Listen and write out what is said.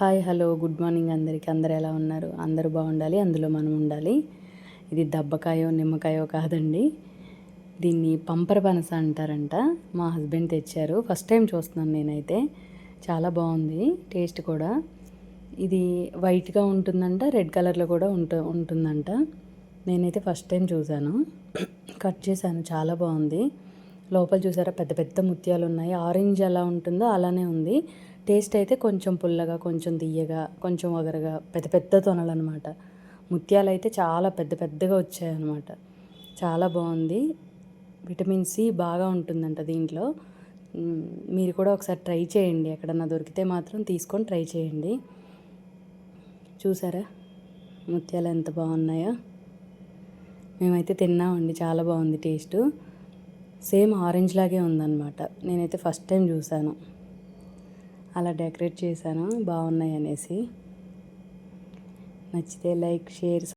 Hi hello good morning అందరికీ. అందరు ఎలా ఉన్నారు? అందరూ బాగుండాలి. అందులో మనం ఉండాలి. ఇది దబ్బకాయో నిమ్మకాయో కాదండి. దీన్ని పంపర పనస అంటారంట. మా హస్బెండ్ తెచ్చారు. ఫస్ట్ టైం చూస్తున్నాను నేనైతే. చాలా బాగుంది. టేస్ట్ కూడా. ఇది వైట్గా ఉంటుందంట రెడ్ కలర్లో కూడా ఉంటు ఉంటుందంట. నేనైతే ఫస్ట్ టైం చూశాను. కట్ చేశాను. చాలా బాగుంది. లోపల చూసారా? పెద్ద పెద్ద ముత్యాలు ఉన్నాయి ఆరెంజ్ ఎలా ఉంటుందో అలానే ఉంది. టేస్ట్ అయితే కొంచెం పుల్లగా కొంచెం తీయగా కొంచెం వగరగా పెద్ద పెద్ద తొనలు అనమాట ముత్యాలు అయితే చాలా పెద్ద పెద్దగా వచ్చాయన్నమాట. చాలా బాగుంది. విటమిన్ సి బాగా ఉంటుందంట దీంట్లో. మీరు కూడా ఒకసారి ట్రై చేయండి. ఎక్కడన్నా దొరికితే మాత్రం తీసుకొని ట్రై చేయండి. చూసారా? ముత్యాలు ఎంత బాగున్నాయో. మేమైతే తిన్నామండి. చాలా బాగుంది టేస్ట్. సేమ్ ఆరెంజ్ లాగే ఉందన్నమాట. నేనైతే ఫస్ట్ టైం చూశాను. అలా డెకరేట్ చేశాను. బాగున్నాయి అనేసి. నచ్చితే లైక్ షేర్